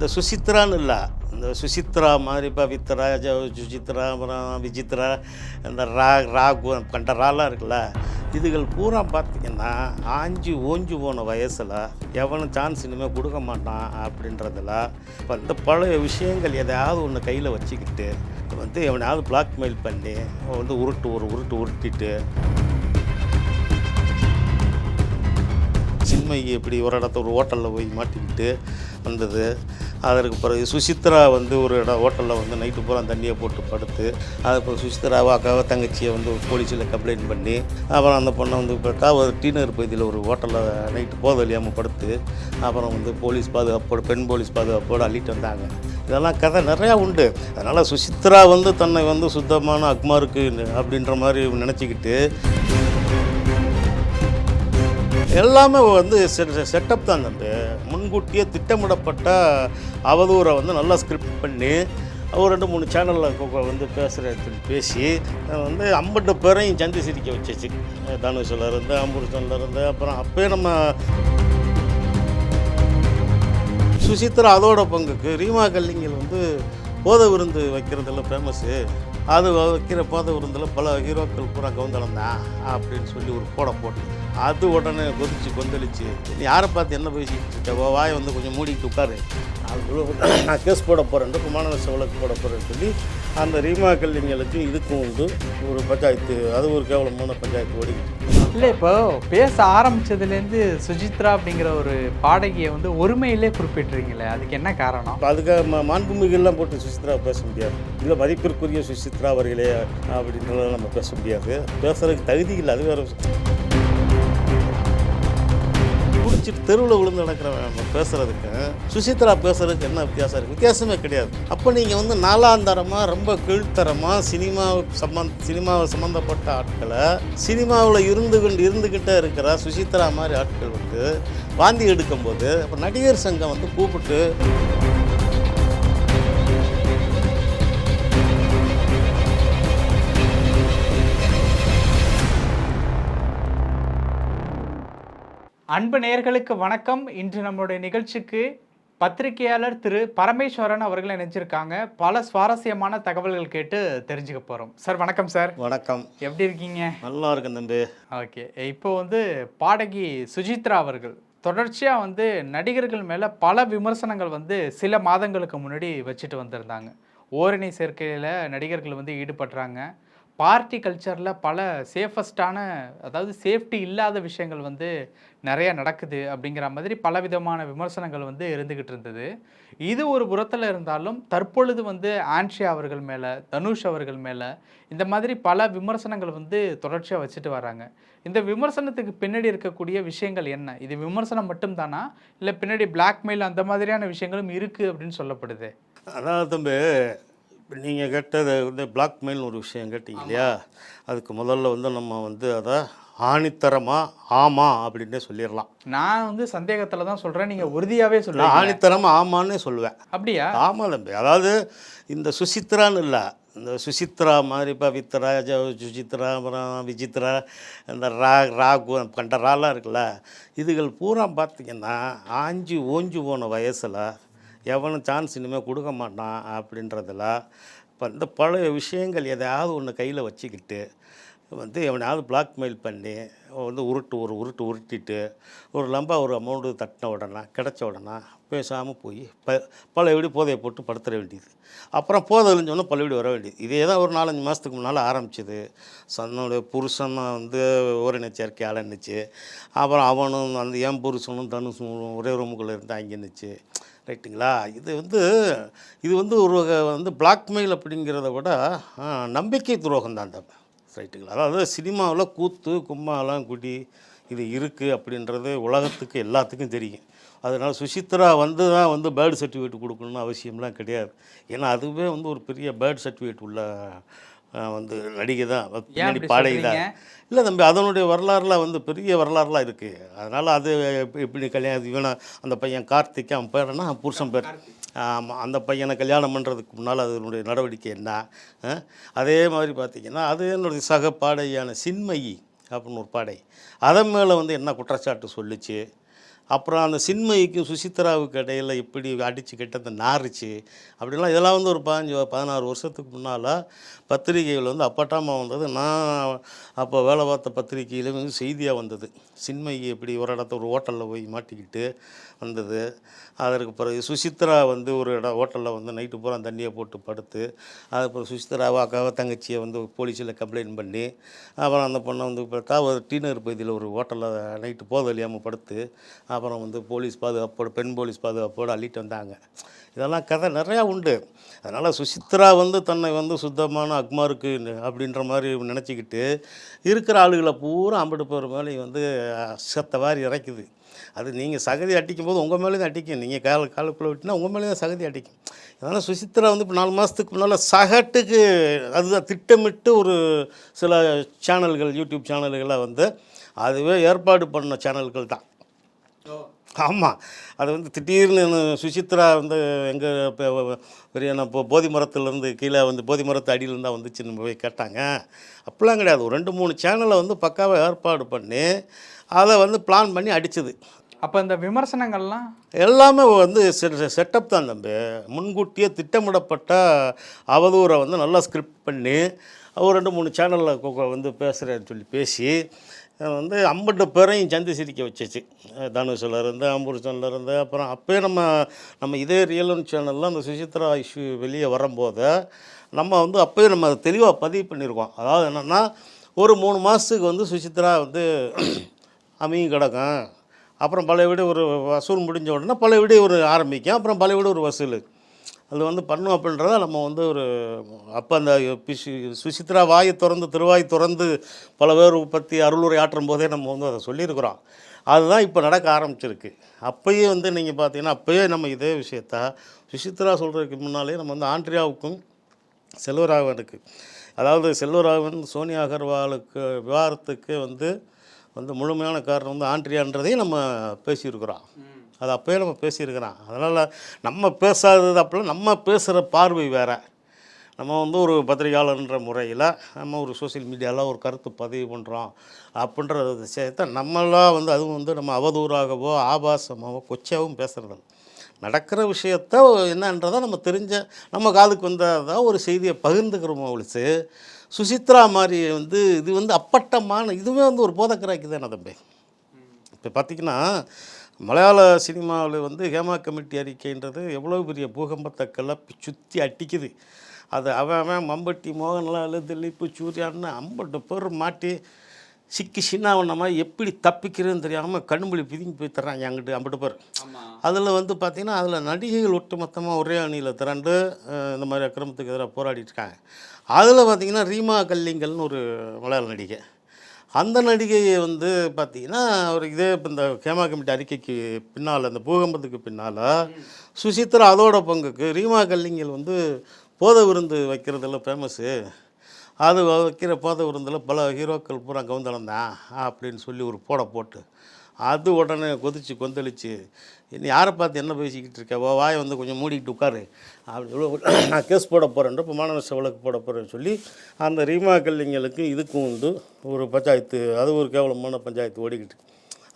இந்த சுசித்ரான்னு இல்லை. இந்த சுசித்ரா மாதிரி பவித்ரா ஜ சுசித்ரா அப்புறம் விசித்ரா இந்த ரா ராகு கண்ட ராலாம் இருக்குல்ல. இதுகள் பூரா பார்த்திங்கன்னா ஆஞ்சி ஓஞ்சி போன வயசில் எவனும் சான்ஸ் இனிமேல் கொடுக்க மாட்டான் அப்படின்றதுல இப்போ இந்த பழைய விஷயங்கள் எதையாவது ஒன்று கையில் வச்சுக்கிட்டு வந்து எவனையாவது பிளாக்மெயில் பண்ணி வந்து உருட்டு ஒரு உருட்டு உருட்டிட்டு சின்மைக்கு எப்படி ஒரு இடத்த ஒரு ஹோட்டலில் போய் மாட்டிக்கிட்டு வந்தது. அதற்கு பிறகு சுசித்ரா வந்து ஒரு இடம் ஹோட்டலில் வந்து நைட்டு பூரா தண்ணியை போட்டு படுத்து அதுக்கு சுசித்ராவை அக்காவை தங்கச்சியை வந்து போலீஸில் கம்ப்ளைண்ட் பண்ணி அப்புறம் அந்த பொண்ணை வந்து இப்போ காவல் டீனர் பகுதியில் ஒரு ஹோட்டலில் நைட்டு போத இல்லாமல் படுத்து அப்புறம் வந்து போலீஸ் பாதுகாப்போடு பெண் போலீஸ் பாதுகாப்போடு அள்ளிட்டு வந்தாங்க. இதெல்லாம் கதை நிறையா உண்டு. அதனால் சுசித்ரா வந்து தன்னை வந்து சுத்தமான அக்மாருக்கு அப்படின்ற மாதிரி நினச்சிக்கிட்டு எல்லாமே வந்து செட்டப் தான் தம்பி. முன்கூட்டியே திட்டமிடப்பட்ட அவதூறை வந்து நல்லா ஸ்கிரிப்ட் பண்ணி ஒரு ரெண்டு மூணு சேனலில் வந்து பேசுகிற பேசி வந்து ஐம்பட்டு பேரையும் சந்தி சிரிக்க வச்சிச்சு. தனுஷில் இருந்து இருந்து அப்புறம் அப்போயே நம்ம சுசித்ரா அதோட பங்குக்கு ரீமா கல்லிங்கல் வந்து போதை விருந்து வைக்கிறதுல ஃபேமஸ்ஸு அது வைக்கிற போதை விருந்தில் பல ஹீரோக்கள் பூரா கவுந்தளந்தான் அப்படின்னு சொல்லி ஒரு போட போட்டு அது உடனே கொதிச்சு கொந்தளிச்சு யாரை பார்த்து என்ன பேசிக்கிட்டு இருக்க? வாயை வந்து கொஞ்சம் மூடிக்கிட்டு உட்காரு. நான் கேஸ் போட போகிறேன் குமான வழக்கு போட போகிறேன்னு சொல்லி அந்த ரீமா கல்லிங்களுக்கு இதுக்கும் உண்டு. ஒரு பஞ்சாயத்து அது ஒரு கேவலமான பஞ்சாயத்து ஓடிக்கிட்டு இல்லை இப்போ பேச ஆரம்பிச்சதுலேருந்து சுஜித்ரா அப்படிங்கிற ஒரு பாடகியை வந்து ஒருமையிலே குறிப்பிட்றீங்களே அதுக்கு என்ன காரணம்? அதுக்காக ம மாண்புமிகெல்லாம் போட்டு சுசித்ரா பேச முடியாது. இல்லை மதிப்பிற்குரிய சுசித்ரா அவர்களே அப்படின்றதெல்லாம் நம்ம பேச முடியாது. பேசுறதுக்கு தகுதி இல்லை அது வேற தெருவில் விழுந்து நடக்கிறவன் நம்ம சுசித்ரா பேசுறதுக்கு என்ன வித்தியாசம் இருக்குது வித்தியாசமே கிடையாது. அப்போ நீங்கள் வந்து நாலாந்தரமாக ரொம்ப கீழ்த்தரமாக சினிமா சம்பந் சினிமாவை சம்மந்தப்பட்ட ஆட்களை சினிமாவில் இருந்து கொண்டு இருந்துக்கிட்டே இருக்கிற சுசித்ரா மாதிரி ஆட்கள் வந்து வாந்தி எடுக்கும்போது அப்போ நடிகர் சங்கம் வந்து கூப்பிட்டு அன்பு நேயர்களுக்கு வணக்கம். இன்று நம்மளுடைய நிகழ்ச்சிக்கு பத்திரிகையாளர் திரு பரமேஸ்வரன் அவர்கள் இணைஞ்சிருக்காங்க. பல சுவாரஸ்யமான தகவல்கள் கேட்டு தெரிஞ்சுக்க போகிறோம் சார் வணக்கம் சார். வணக்கம். எப்படி இருக்கீங்க? நல்லா இருக்கும் தம்பி. ஓகே. இப்போ வந்து பாடகி சுஜித்ரா அவர்கள் தொடர்ச்சியாக வந்து நடிகர்கள் மேலே பல விமர்சனங்கள் வந்து சில மாதங்களுக்கு முன்னாடி வச்சுட்டு வந்திருந்தாங்க. ஓரணி சேர்க்கையில் நடிகர்கள் வந்து ஈடுபடுறாங்க பார்ட்டி கல்ச்சரில் பல சேஃபஸ்டான அதாவது சேஃப்டி இல்லாத விஷயங்கள் வந்து நிறைய நடக்குது அப்படிங்கிற மாதிரி பலவிதமான விமர்சனங்கள் வந்து இருந்துக்கிட்டு இருந்தது. இது ஒரு புறத்தில் இருந்தாலும் தற்பொழுது வந்து ஆன்ஷி அவர்கள் மேலே தனுஷ் அவர்கள் மேலே இந்த மாதிரி பல விமர்சனங்கள் வந்து தொடர்ச்சியாக வச்சுட்டு வராங்க. இந்த விமர்சனத்துக்கு பின்னாடி இருக்கக்கூடிய விஷயங்கள் என்ன? இது விமர்சனம் மட்டும்தானா? இல்லை பின்னாடி பிளாக்மெயில் அந்த மாதிரியான விஷயங்களும் இருக்குது அப்படின்னு சொல்லப்படுது. அதாவது தம்பி நீங்கள் கேட்டது வந்து பிளாக்மெயில் ஒரு விஷயம் கேட்டீங்க இல்லையா? அதுக்கு முதல்ல வந்து நம்ம வந்து அதை ஆணித்தரமாக ஆமாம் அப்படின்னே சொல்லிடலாம். நான் வந்து சந்தேகத்தில் தான் சொல்கிறேன் நீங்கள் உறுதியாகவே சொல்லுங்க ஆணித்தரமாக ஆமான்னே சொல்லுவேன். அப்படியா? ஆமாம் தம்பி. அதாவது இந்த சுசித்ரான்னு இல்லை இந்த சுசித்ரா மாதிரி பவித்ரா ஜ சுசித்ரா அப்புறம் விசித்ரா இந்த ரா ராகு கண்ட ராலாம் இருக்குல்ல இதுகள் பூரா பார்த்திங்கன்னா ஆஞ்சி ஓஞ்சி போன வயசில் எவனும் சான்ஸ் இனிமேல் கொடுக்க மாட்டான் அப்படின்றதுல இப்போ இந்த பழைய விஷயங்கள் எதையாவது ஒன்று கையில் வச்சுக்கிட்டு வந்து எவனையாவது பிளாக்மெயில் பண்ணி வந்து உருட்டு ஒரு உருட்டு உருட்டிட்டு ஒரு லம்பா ஒரு அமௌண்ட்டு தட்டின உடனே கிடச்ச உடனே பேசாமல் போய் ப பழையபடி போதையை போட்டு படுத்துற வேண்டியது. அப்புறம் போதை எழுஞ்சோன்னா பல வீடு வர வேண்டியது. இதே தான் ஒரு நாலஞ்சு மாதத்துக்கு முன்னால் ஆரம்பிச்சது. சன்னோடைய புருஷன் வந்து ஓரின சேர்க்கை இருந்துச்சு. அப்புறம் அவனும் அந்த என் புருஷனும் தனுஷனும் ஒரே ரூமுக்குள்ளே இருந்து இருந்துச்சு. ரைட்டுங்களா இது வந்து இது வந்து ஒரு வகை வந்து பிளாக்மெயில் அப்படிங்கிறத விட நம்பிக்கை துரோகம் தான் அந்த ரைட்டுங்களா அதாவது சினிமாவில் கூத்து கும்மாலாம் குடி இது இருக்குது அப்படின்றது உலகத்துக்கு எல்லாத்துக்கும் தெரியும். அதனால் சுசித்ரா வந்து தான் வந்து பேர்டு சர்டிஃபிகேட் கொடுக்கணும்னு அவசியம்லாம் கிடையாது. ஏன்னா அதுவே வந்து ஒரு பெரிய பேர்டு சர்டிஃபிகேட் உள்ள வந்து நடிகை தான். பின்னாடி பாடகி தான்? இல்லை தம்பி அதனுடைய வரலாறுலாம் வந்து பெரிய வரலாறுலாம் இருக்குது அதனால் அது எப்படி- கல்யாணம் இவனை அந்த பையன் கார்த்திக் அவன் பேர் என்ன? அவன் புருஷன் பேர். ஆமாம் அந்த பையனை கல்யாணம் பண்ணுறதுக்கு முன்னால் அதனுடைய நடவடிக்கை என்ன? அதே மாதிரி பார்த்திங்கன்னா அது என்னுடைய சக பாடகியான சின்மயி அப்படின்னு ஒரு பாடகி. அதன் மேலே வந்து என்ன குற்றச்சாட்டு சொல்லுச்சு? அப்புறம் அந்த சின்மயிக்கும் சுசித்ராவுக்கு இடையில் எப்படி அடித்து கிட்ட நாரிச்சு அப்படிலாம் இதெல்லாம் வந்து ஒரு பதினஞ்சு பதினாறு வருஷத்துக்கு முன்னால் பத்திரிகைகள் வந்து அப்பட்டமாக வந்தது. நான் அப்போ வேலை பார்த்த பத்திரிகையில் வந்து செய்தியாக வந்தது. சின்மயி எப்படி ஒரு இடத்த ஒரு ஹோட்டலில் போய் மாட்டிக்கிட்டு வந்தது. அதற்கு பிறகு சுசித்ரா வந்து ஒரு இடம் ஹோட்டலில் வந்து நைட்டு பூரா தண்ணியை போட்டு படுத்து அதுக்கப்புறம் சுசித்ராவை அக்காவை தங்கச்சியை வந்து போலீஸில் கம்ப்ளைண்ட் பண்ணி அப்புறம் அந்த பொண்ணை வந்து இப்போ ஒரு டீனர் பகுதியில் ஒரு ஹோட்டலில் நைட்டு போதலியாமல் படுத்து அப்புறம் வந்து போலீஸ் பாதுகாப்போடு பெண் போலீஸ் பாதுகாப்போடு அள்ளிட்டு வந்தாங்க. இதெல்லாம் கதை நிறையா உண்டு. அதனால் சுசித்ரா வந்து தன்னை வந்து சுத்தமான அக்மாருக்கு அப்படின்ற மாதிரி நினச்சிக்கிட்டு இருக்கிற ஆளுகளை பூரா அம்பிட்டு போகிற மேலே வந்து சத்த வாரி இறக்குது. அது நீங்கள் சகதி அடிக்கும் போது உங்கள் மேலே தான் அடிக்கும். நீங்கள் கால காலுக்குள்ளே விட்டினா உங்கள் மேலே தான் சகதி அடிக்கும். அதனால் சுசித்ரா வந்து இப்போ நாலு மாதத்துக்கு முன்னால் சகட்டுக்கு அதுதான் திட்டமிட்டு ஒரு சில சேனல்கள் யூடியூப் சேனல்களாக வந்து அதுவே ஏற்பாடு பண்ண சேனல்கள் தான். ஆமாம் அது வந்து திடீர்னு சுசித்ரா வந்து எங்கள் பெரிய இப்போ போதி மரத்துலேருந்து கீழே வந்து போதி மரத்து அடியிலேருந்து தான் வந்துச்சுன்னு போய் கேட்டாங்க. அப்படிலாம் கிடையாது. ஒரு ரெண்டு மூணு சேனலை வந்து பக்காவாக ஏற்பாடு பண்ணி அதை வந்து பிளான் பண்ணி அடிச்சது. அப்போ இந்த விமர்சனங்கள்லாம்? எல்லாமே வந்து செட்டப் தான் தம்பி. முன்கூட்டியே திட்டமிடப்பட்ட அவதூறை வந்து நல்லா ஸ்கிரிப்ட் பண்ணி ஒரு ரெண்டு மூணு சேனலில் வந்து பேசுகிறேன்னு சொல்லி பேசி வந்து ஐம்பது பேரையும் சந்தி சிரிக்க வச்சிச்சு. அஹ் தனுஷில் இருந்து இருந்து அப்புறம் அப்போயே நம்ம நம்ம இதே ரியலன் சேனலில் அந்த சுசித்ரா இஷ்யூ வெளியே வரும்போது நம்ம வந்து அப்போயே நம்ம அதை தெளிவாக பதிவு பண்ணியிருக்கோம் அதாவது என்னென்னா ஒரு மூணு மாதத்துக்கு வந்து சுசித்ரா வந்து அமையும் கிடக்கும். அப்புறம் பழைய வீடு ஒரு வசூல் முடிஞ்ச உடனே பழைய வீடு ஒரு ஆரம்பிக்கும். அப்புறம் பழைய வீடு ஒரு வசூல். அது வந்து பண்ணும் அப்படின்றத நம்ம வந்து ஒரு அப்போ அந்த சுசித்ரா வாயை திறந்து திருவாய் திறந்து பல பேர் பற்றி அருளுரை ஆற்றும் போதே நம்ம வந்து அதை சொல்லியிருக்கிறோம். அதுதான் இப்போ நடக்க ஆரம்பிச்சிருக்கு. அப்போயே வந்து நீங்கள் பார்த்தீங்கன்னா அப்போயே நம்ம இதே விஷயத்த சுசித்ரா சொல்கிறதுக்கு முன்னாலே நம்ம வந்து ஆண்ட்ரியாவுக்கும் செல்வராகவனுக்கு அதாவது செல்வராகவன் சோனியா அகர்வாலுக்கு விவாகரத்துக்கு வந்து வந்து முழுமையான காரணம் வந்து ஆண்ட்ரியான்றதையும் நம்ம பேசியிருக்கிறோம். அது அப்போயே நம்ம பேசியிருக்கிறோம். அதனால் நம்ம பேசாதது அப்போல்லாம் நம்ம பேசுகிற பார்வை வேறு. நம்ம வந்து ஒரு பத்திரிகையாளர்ன்ற முறையில் நம்ம ஒரு சோஷியல் மீடியாவில் ஒரு கருத்து பதிவு பண்ணுறோம் அப்படின்ற விஷயத்தை நம்மளாம் வந்து அதுவும் வந்து நம்ம அவதூறாகவோ ஆபாசமாகவோ கொச்சாவும் பேசுகிறது நடக்கிற விஷயத்த என்னன்றதை நம்ம தெரிஞ்ச நம்ம காதுக்கு வந்ததாக ஒரு செய்தியை பகிர்ந்துக்கிறோமோ ஒழிச்சு சுசித்ரா மாதிரி வந்து இது வந்து அப்பட்டமான இதுவே வந்து ஒரு போதக்கராக்கி தானே தம்பி. இப்போ பார்த்திங்கன்னா மலையாள சினிமாவில் வந்து ஹேமா கமிட்டி அறிக்கைன்றது எவ்வளோ பெரிய பூகம்பத்தை கிளப்பி சுற்றி அடிக்குது. அது அவன் அவன் மம்பட்டி மோகன்லால் திலீப் சூர்யான்னு ஐம்பது பேர் மாட்டி சிக்கி சின்னாவண்ணமா எப்படி தப்பிக்கிறதுன்னு தெரியாமல் கண்மொழி பிதுங்கி போய் தர்றாங்க அங்கிட்டு ஐம்பது பேர். அதில் வந்து பார்த்திங்கன்னா அதில் நடிகைகள் ஒட்டுமொத்தமாக ஒரே அணியில் திரண்டு இந்த மாதிரி அக்கிரமத்துக்கு எதிராக போராடிட்டு இருக்காங்க. அதில் பார்த்திங்கன்னா ரீமா கல்லிங்கல்னு ஒரு மலையாள நடிகை. அந்த நடிகையை வந்து பார்த்திங்கன்னா அவர் இதே இப்போ இந்த கேமா கமிட்டி அறிக்கைக்கு பின்னால் அந்த பூகம்பத்துக்கு பின்னால் சுசித்ரா அதோட பங்குக்கு ரீமா கல்லிங்கல் வந்து போத விருந்து வைக்கிறதுல ஃபேமஸ்ஸு அது வைக்கிற போத விருந்தில் பல ஹீரோக்கள் பூரா கவுந்தளந்தான் அப்படின்னு சொல்லி ஒரு போட போட்டு அது உடனே கொதிச்சு கொந்தளிச்சு என்ன யாரை பார்த்து என்ன பேசிக்கிட்டு இருக்க? ஓ வாயை வந்து கொஞ்சம் மூடிக்கிட்டு உட்காரு. அப்படி இவ்வளோ நான் கேஸ் போட போகிறேன் இப்போ மாணவ வழக்கு போட போகிறேன்னு சொல்லி அந்த ரீமா கல்லிங்களுக்கு இதுக்கும் உண்டு ஒரு பஞ்சாயத்து. அது ஒரு கேவலமான பஞ்சாயத்து ஓடிக்கிட்டு.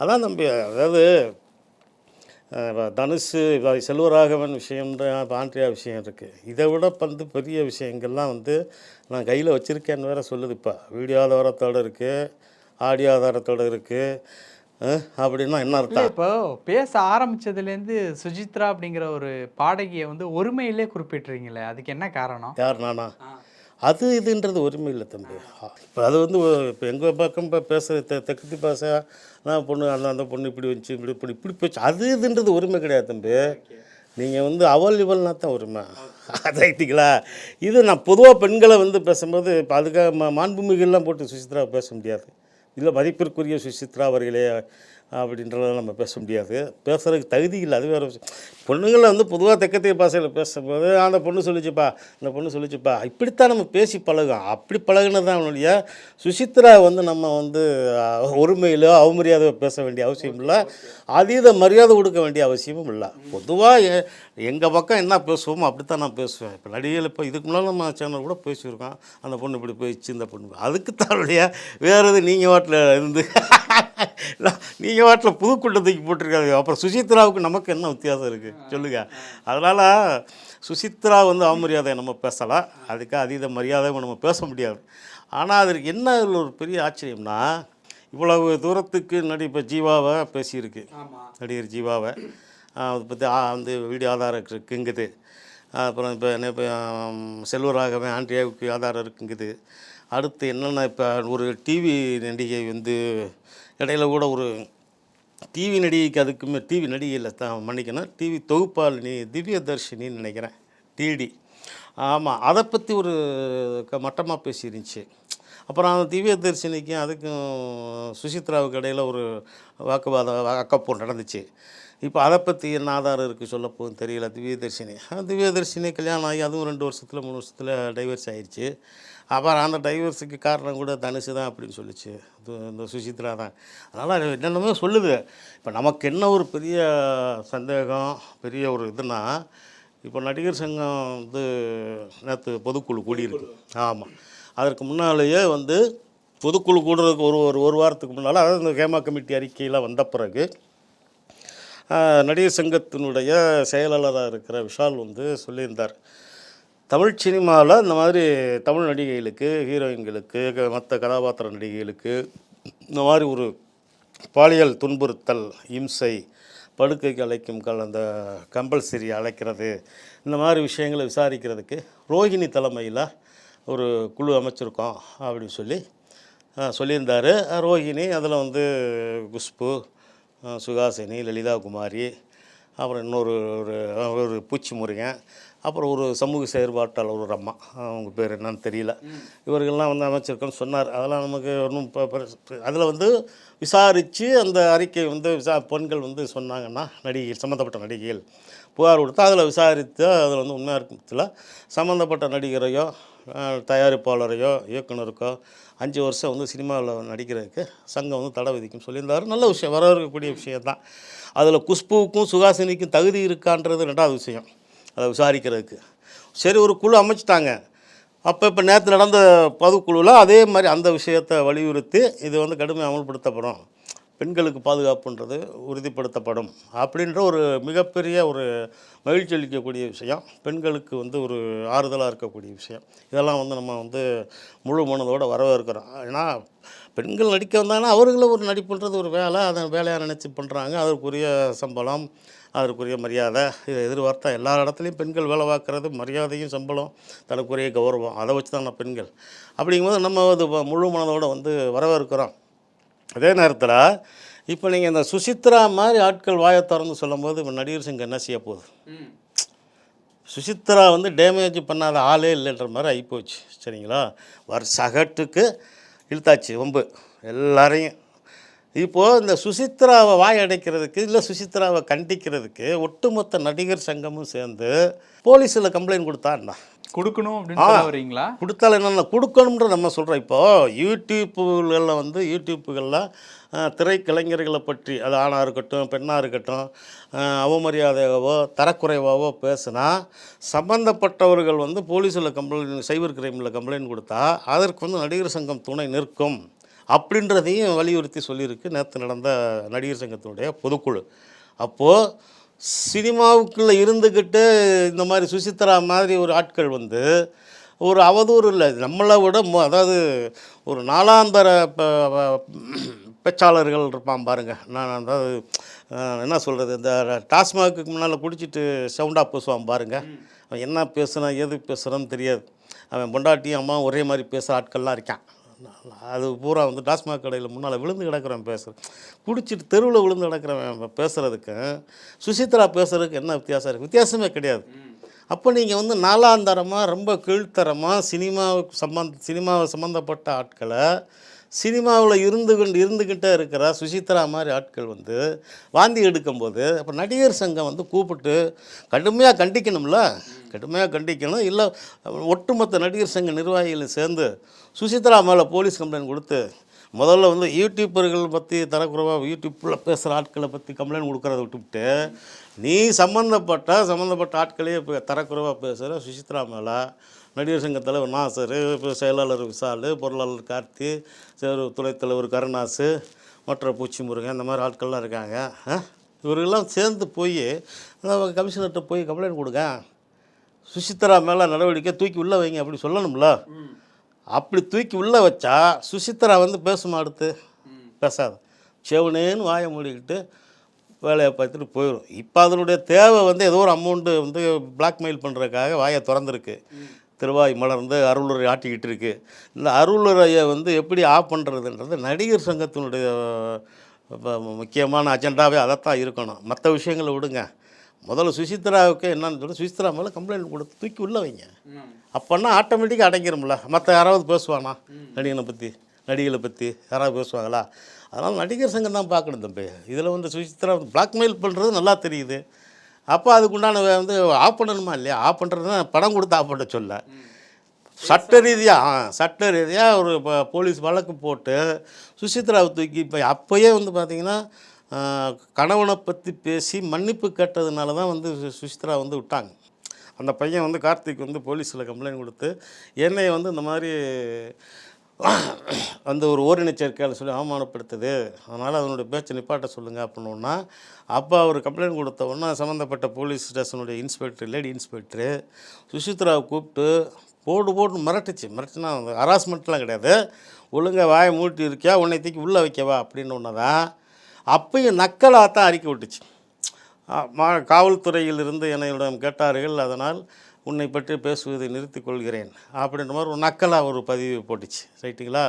அதான் நம்பி அதாவது தனுஷு செல்வராகவன் விஷயம்ன்ற இப்ப ஆண்ட்ரியா விஷயம் இருக்குது இதை விட வந்து பெரிய விஷயங்கள்லாம் வந்து நான் கையில் வச்சுருக்கேன்னு வேறு சொல்லுது இப்போ. வீடியோ ஆதாரத்தோடு இருக்குது ஆடியோ ஆதாரத்தோடு இருக்குது அப்படின்னா என்ன அர்த்தம்? இப்போ பேச ஆரம்பிச்சதுலேருந்து சுஜித்ரா அப்படிங்கிற ஒரு பாடகியை வந்து ஒருமையிலே குறிப்பிட்றீங்களே அதுக்கு என்ன காரணம்? யார் நானா? அது இதுன்றது உரிமை இல்லை தம்பி. இப்போ அது வந்து இப்போ எங்கள் பக்கம் இப்போ பேச தெ தெக்கத்தி பேச நான் பொண்ணு அந்த அந்த பொண்ணு இப்படி வந்துச்சு இப்படி இப்படி இப்படி போச்சு. அது இதுன்றது உரிமை கிடையாது தம்பி. நீங்கள் வந்து அவள் இவள்னா தான் உரிமை ரைட்டுங்களா இது நான் பொதுவாக பெண்களை வந்து பேசும்போது இப்போ அதுக்காக மா மாண்புமிகெல்லாம் போட்டு சுசித்ரா பேச முடியாது. இல்லை மதிப்பிற்குரிய சுசித்ரா அவர்களே அப்படின்றத நம்ம பேச முடியாது. பேசுகிறதுக்கு தகுதி இல்லை அது வேறு பொண்ணுங்களை வந்து பொதுவாக தெக்கத்திய பாசையில் பேசும்போது அந்த பொண்ணு சொல்லிச்சுப்பா இந்த பொண்ணு சொல்லிச்சுப்பா. இப்படித்தான் நம்ம பேசி பழகும் அப்படி பழகினது தான் அவனுடைய சுசித்ரா வந்து நம்ம வந்து ஒருமையிலோ அவமரியாதை பேச வேண்டிய அவசியம் இல்லை. அதீத மரியாதை கொடுக்க வேண்டிய அவசியமும் இல்லை. பொதுவாக எங்கள் பக்கம் என்ன பேசுவோமோ அப்படித்தான் நான் பேசுவேன். இப்போ நடிகையில் இப்போ இதுக்கு முன்னால் நம்ம சேனல் கூட பேசியிருக்கோம். அந்த பொண்ணு இப்படி போயிடுச்சு இந்த பொண்ணு அதுக்கு தான் வேறு எது நீங்கள் வாட்டில் இருந்து நீங்கள் வாட்டில் புதுக்குள்ளை தூக்கி போட்டிருக்காது அப்புறம் சுசித்ராவுக்கு நமக்கு என்ன வித்தியாசம் இருக்குது சொல்லுங்க. அதனால் சுசித்ரா வந்து அவமரியாதை நம்ம பேசலாம் அதுக்கு அதீத மரியாதை நம்ம பேச முடியாது. ஆனால் அதற்கு என்ன ஒரு பெரிய ஆச்சரியம்னா இவ்வளவு தூரத்துக்கு நடி இப்போ ஜீவாவை பேசியிருக்கு. நடிகர் ஜீவாவை. அதை பற்றி வந்து வீடியோ ஆதாரம் இருக்குங்குது அப்புறம் இப்போ என்ன இப்போ ஆம், செல்வராகவன் ஆண்ட்ரியாவுக்கு ஆதாரம் இருக்குங்குது அடுத்து என்னென்ன இப்போ ஒரு டிவி நடிகை வந்து இடையில கூட ஒரு டிவி நடிகைக்கு அதுக்குமே டிவி நடிகை இல்லை தான் மன்னிக்கணும். டிவி தொகுப்பாளினி திவ்ய தர்ஷினின்னு நினைக்கிறேன் டிடி ஆமாம் அதை பற்றி ஒரு க மட்டமாக பேசியிருந்துச்சு. அப்புறம் அந்த திவ்ய தர்ஷினிக்கும் அதுக்கும் சுசித்ராவுக்கு இடையில ஒரு வாக்குவாத அக்கப்போ நடந்துச்சு. இப்போ அதை பற்றி என்ன ஆதாரம் இருக்குது சொல்ல தெரியல திவ்யதர்ஷினி. திவ்யதர்ஷினி கல்யாணம் ஆகி அதுவும் ரெண்டு வருஷத்தில் மூணு வருஷத்தில் டைவர்ஸ் ஆயிடுச்சு அப்புறம் அந்த டைவர்ஸுக்கு காரணம் கூட தனுஷு தான் அப்படின்னு சொல்லிச்சு. இந்த சுசித்ரா தான். அதனால் என்னென்னமோ சொல்லுது. இப்போ நமக்கு என்ன ஒரு பெரிய சந்தேகம் பெரிய ஒரு இதுனா இப்போ நடிகர் சங்கம் வந்து நேற்று பொதுக்குழு கூடியிருக்கு. ஆமாம் அதற்கு முன்னாலேயே வந்து பொதுக்குழு கூடுறதுக்கு ஒரு ஒரு ஒரு வாரத்துக்கு முன்னால் அதாவது இந்த ஹேமா கமிட்டி அறிக்கையெல்லாம் வந்த பிறகு நடிகர் சங்கத்தினுடைய செயலாளராக இருக்கிற விஷால் வந்து சொல்லியிருந்தார். தமிழ் சினிமாவில் இந்த மாதிரி தமிழ் நடிகைகளுக்கு ஹீரோயின்களுக்கு மற்ற கதாபாத்திர நடிகைகளுக்கு இந்த மாதிரி ஒரு பாலியல் துன்புறுத்தல் இம்சை படுக்கைக்கு அழைக்கும் கல் அந்த கம்பல்சரி அழைக்கிறது இந்த மாதிரி விஷயங்களை விசாரிக்கிறதுக்கு ரோஹிணி தலைமையில் ஒரு குழு அமைச்சிருக்கோம் அப்படின்னு சொல்லி சொல்லியிருந்தார் சொல்லியிருந்தாரு. ரோஹிணி அதில் வந்து குஷ்பு சுகாசினி லலிதா குமாரி அப்புறம் இன்னொரு ஒரு ஒரு பூச்சி முருகன் அப்புறம் ஒரு சமூக செயற்பாட்டாளர் ஒரு அம்மா. அவங்க பேர் என்னன்னு தெரியல. இவர்கள்லாம் வந்து அமைச்சிருக்கோன்னு சொன்னார். அதெல்லாம் நமக்கு ஒன்றும் அதில் வந்து விசாரித்து அந்த அறிக்கை வந்து விசா பெண்கள் வந்து சொன்னாங்கன்னா நடிகைகள் சம்மந்தப்பட்ட நடிகைகள் புகார் கொடுத்தா அதில் விசாரித்து அதில் வந்து உண்மையாக இருக்கத்தில் சம்மந்தப்பட்ட நடிகரையோ தயாரிப்பாளரையோ இயக்குனருக்கோ அஞ்சு வருஷம் வந்து சினிமாவில் நடிக்கிறதுக்கு சங்கம் வந்து தடை விதிக்கும் சொல்லியிருந்தாரு. நல்ல விஷயம். வரவேற்கக்கூடிய விஷயம் தான் அதில் குஷ்புவுக்கும் சுகாசினிக்கும் தகுதி இருக்கான்றது ரெண்டாவது விஷயம். அதை விசாரிக்கிறதுக்கு. சரி ஒரு குழு அமைச்சிட்டாங்க. அப்போ இப்போ நேற்று நடந்த பொதுக்குழுவில் அதே மாதிரி அந்த விஷயத்தை வலியுறுத்தி இது வந்து கடுமையாக அமல்படுத்தப்படும் பெண்களுக்கு பாதுகாப்புன்றது உறுதிப்படுத்தப்படும் அப்படின்ற ஒரு மிகப்பெரிய ஒரு மகிழ்ச்சி அளிக்கக்கூடிய விஷயம். பெண்களுக்கு வந்து ஒரு ஆறுதலாக இருக்கக்கூடிய விஷயம். இதெல்லாம் வந்து நம்ம வந்து முழு மனதோடு வரவேற்கிறோம். ஏன்னா பெண்கள் நடிக்க வந்தாங்கன்னா அவர்களும் ஒரு நடிப்புன்றது ஒரு வேலை. அதை வேலையாக நினச்சி பண்ணுறாங்க அதற்குரிய சம்பளம் அதற்குரிய மரியாதை இதை எதிர்பார்த்தா எல்லா இடத்துலையும் பெண்கள் வேலை பார்க்குறது மரியாதையும் சம்பளம் தனக்குரிய கௌரவம். அதை வச்சு தான் பெண்கள். அப்படிங்கும்போது நம்ம அது முழு மனதோடு வந்து வரவேற்கிறோம். அதே நேரத்தில் இப்போ நீங்கள் இந்த சுசித்ரா மாதிரி ஆட்கள் வாயை திறந்து சொல்லும்போது இப்போ நடிகர் சங்கம் என்ன செய்ய போகுது? சுசித்ரா வந்து டேமேஜ் பண்ணாத ஆளே இல்லைன்ற மாதிரி ஆகிப்போச்சு சரிங்களா? வர சகட்டுக்கு இழுத்தாச்சு வம்பு. எல்லாரையும். இப்போது இந்த சுசித்ராவை வாய் அடைக்கிறதுக்கு இல்லை சுசித்ராவை கண்டிக்கிறதுக்கு ஒட்டுமொத்த நடிகர் சங்கமும் சேர்ந்து போலீஸில் கம்ப்ளைண்ட் கொடுத்தான்னா? கொடுக்கணும் அப்படின்னு வரீங்களா கொடுத்தாலும் என்னென்ன? கொடுக்கணுன்ற நம்ம சொல்கிறோம் இப்போது யூடியூப்புகளில் வந்து யூடியூப்புகளில் திரைக்கலைஞர்களை பற்றி அது ஆணாக இருக்கட்டும் பெண்ணாக இருக்கட்டும் அஹ், அவமரியாதையாவோ தரக்குறைவாவோ பேசுனா சம்பந்தப்பட்டவர்கள் வந்து போலீஸில் கம்ப்ளைண்ட் சைபர் கிரைமில் கம்ப்ளைண்ட் கொடுத்தா அதற்கு வந்து நடிகர் சங்கம் துணை நிற்கும் அப்படின்றதையும் வலியுறுத்தி சொல்லியிருக்கு நேற்று நடந்த நடிகர் சங்கத்தினுடைய பொதுக்குழு. அப்போது சினிமாவுக்குள்ளே இருந்துக்கிட்டு இந்த மாதிரி சுசித்ரா மாதிரி ஒரு ஆட்கள் வந்து ஒரு அவதூறு இல்லை. நம்மளை விட மு அதாவது ஒரு நாலாந்தர பேச்சாளர்கள் இருப்பான் பாருங்கள் நான் அதாவது என்ன சொல்கிறது இந்த டாஸ்மாகுக்கு முன்னால் குடிச்சிட்டு சவுண்டாக பேசுவான் பாருங்கள் அவன் என்ன பேசுனா எது பேசுகிறான்னு தெரியாது. அவன் பொண்டாட்டியும் அம்மா ஒரே மாதிரி பேசுகிற ஆட்கள்லாம் இருக்கான். அது பூரா வந்து டாஸ்மாக் கடையில் முன்னால் விழுந்து கிடக்கிறவன் பேசுகிறேன் குடிச்சிட்டு தெருவில் விழுந்து கிடக்கிறவன் பேசுகிறதுக்கு சுசித்ரா பேசுகிறதுக்கு என்ன வித்தியாசம் இருக்குது வித்தியாசமே கிடையாது. அப்போ நீங்கள் வந்து நாலாந்தரமாக ரொம்ப கீழ்த்தரமாக சினிமாவுக்கு சம்பந்த சினிமாவை சம்மந்தப்பட்ட ஆட்களை சினிமாவில் இருந்து கொண்டு இருந்துக்கிட்டே இருக்கிற சுசித்ரா மாதிரி ஆட்கள் வந்து வாந்தி எடுக்கும்போது அப்போ நடிகர் சங்கம் வந்து கூப்பிட்டு கடுமையாக கண்டிக்கணும்ல? கடுமையாக கண்டிக்கணும். இல்லை ஒட்டுமொத்த நடிகர் சங்க நிர்வாகிகளும் சேர்ந்து சுசித்ரா மேலே போலீஸ் கம்ப்ளைண்ட் கொடுத்து முதல்ல வந்து யூடியூப்பர்கள் பற்றி தரக்குறைவாக யூடியூப்பில் பேசுகிற ஆட்களை பற்றி கம்ப்ளைண்ட் கொடுக்குறத விட்டுவிட்டு நீ சம்மந்தப்பட்ட சம்மந்தப்பட்ட ஆட்களே இப்போ தரக்குறைவாக பேசுகிற சுசித்ரா மேலே நடிகர் சங்க தலைவர் நாசர் இப்போ செயலாளர் விசால் பொருளாளர் கார்த்தி சேரு துணைத் தலைவர் கருணாசு மற்ற பூச்சி முருகன் இந்த மாதிரி ஆட்கள்லாம் இருக்காங்க. இவர்கள்லாம் இவர்களெல்லாம் சேர்ந்து போய் கமிஷனர்கிட்ட போய் கம்ப்ளைண்ட் கொடுங்க. சுசித்ரா மேலே நடவடிக்கை தூக்கி உள்ளே வைங்க அப்படி சொல்லணும்ல. அப்படி தூக்கி உள்ளே வச்சா சுசித்ரா வந்து பேசுமா அடுத்து? பேசாது. செவனேன்னு வாயை மூடிக்கிட்டு வேலையை பார்த்துட்டு போயிடும் இப்போ அதனுடைய தேவை வந்து ஏதோ ஒரு அமௌண்ட்டு வந்து பிளாக்மெயில் பண்ணுறதுக்காக வாயை திறந்துருக்கு. திருவாய் மலர்ந்து அருளுரை ஆட்டிக்கிட்டு இருக்குது இந்த அருளுரையை வந்து எப்படி ஆஃப் பண்ணுறதுன்றது நடிகர் சங்கத்தினுடைய முக்கியமான அஜெண்டாவே அதைத்தான் இருக்கணும். மற்ற விஷயங்களை விடுங்க. முதல்ல சுசித்ராவுக்கு என்னன்னு சொல்லி சுசித்ரா மேலே கம்ப்ளைண்ட் கொடுத்து தூக்கி உள்ளே வைங்க. அப்போன்னா ஆட்டோமேட்டிக்காக அடங்கிரும்ல. மற்ற யாராவது பேசுவானா? நடிகனை பற்றி நடிகளை பற்றி யாராவது பேசுவாங்களா? அதனால் நடிகர் சங்கம் தான் பார்க்கணும் தம்பி. இதில் வந்து சுசித்ரா பிளாக்மெயில் பண்ணுறது நல்லா தெரியுது. அப்போ அதுக்குண்டான வந்து ஆஃப் பண்ணணுமா இல்லையா? ஆஃப் பண்ணுறதுனா பணம் கொடுத்து ஆஃப் பண்ண சொல்ல. சட்ட ரீதியாக சட்ட ரீதியாக ஒரு போலீஸ் வழக்கு போட்டு சுசித்ராவை தூக்கி இப்போ அப்போயே வந்து பார்த்தீங்கன்னா கணவனை பற்றி பேசி மன்னிப்பு கேட்டதுனால தான் வந்து சு- சுசித்ரா வந்து விட்டாங்க. அந்த பையன் வந்து கார்த்திக் வந்து போலீஸில் கம்ப்ளைண்ட் கொடுத்து என்னை வந்து இந்த மாதிரி அந்த ஒரு ஓரினச் சேர்க்கையால் சொல்லி அவமானப்படுத்துது. அதனால் அதனுடைய பேச்சை நிப்பாட்ட சொல்லுங்கள் அப்படின்னோன்னா அப்போ அவர் கம்ப்ளைண்ட் கொடுத்த உடனே சம்மந்தப்பட்ட போலீஸ் ஸ்டேஷனுடைய இன்ஸ்பெக்டர் லேடி இன்ஸ்பெக்டரு சுசித்ராவை கூப்பிட்டு போடு போட்டு மிரட்டுச்சு. மிரட்டுனா ஹராஸ்மெண்ட்லாம் கிடையாது. ஒழுங்கா வாயை மூட்டி இருக்கியா? உன்னை தூக்கி உள்ளே வைக்கவா? அப்படின்னு ஒன்று தான் அப்பயும் நக்கலாக தான் அறிக்கை விட்டுச்சு. காவல்துறையிலிருந்து என்னிடம் கேட்டார்கள் அதனால் உன்னை பற்றி பேசுவதை நிறுத்திக் கொள்கிறேன். அப்படின்ற மாதிரி ஒரு நக்கலாக ஒரு பதிவு போட்டுச்சு. ரைட்டுங்களா?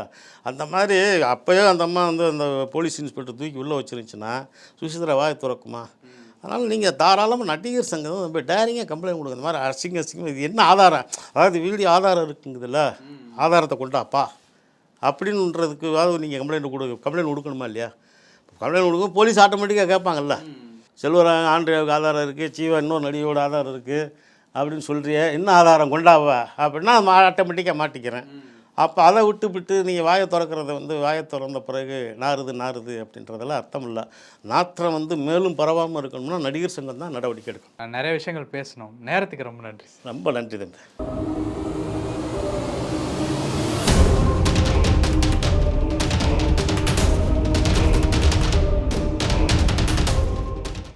அந்த மாதிரி அப்போயே அந்த அம்மா வந்து அந்த போலீஸ் இன்ஸ்பெக்டர் தூக்கி உள்ளே வச்சிருந்துச்சுன்னா சுசித்ரா வாய் திறக்குமா? அதனால் நீங்கள் தாராளமாக நடிகர் சங்கம் ரொம்ப டேரிங்காக கம்ப்ளைண்ட் இந்த மாதிரி அசிங்க அசிங்கம் இது என்ன ஆதாரம்? அதாவது வீடியோ ஆதாரம் இருக்குங்குதுல்ல? ஆதாரத்தை கொண்டாப்பா? அப்படின்றதுக்கு அதாவது நீங்கள் கம்ப்ளைண்ட் கொடு கம்ப்ளைண்ட் கொடுக்கணுமா இல்லையா? கம்ப்ளைண்ட் கொடுக்கும் போலீஸ் ஆட்டோமேட்டிக்காக கேட்பாங்கல்ல. செல்வராங்க ஆண்ட்ரியாவுக்கு ஆதாரம் இருக்குது சீவா இன்னொரு நடிகையோட ஆதாரம் இருக்குது அப்படின்னு சொல்கிறிய என்ன ஆதாரம் கொண்டாவா? அப்படின்னா மா ஆட்டோமேட்டிக்காக மாட்டிக்கிறேன். அப்போ அதை விட்டு விட்டு நீங்கள் வாயை திறக்கிறத வந்து வாயை திறந்த பிறகு நாறுது நாறுது அப்படின்றதெல்லாம் அர்த்தம் இல்லை நாற்றம் வந்து மேலும் பரவாமல் இருக்கணும்னா நடிகர் சங்கம் தான் நடவடிக்கை எடுக்கணும் நிறைய விஷயங்கள் பேசணும். நேரத்துக்கு ரொம்ப நன்றி. ரொம்ப நன்றி தம்பி.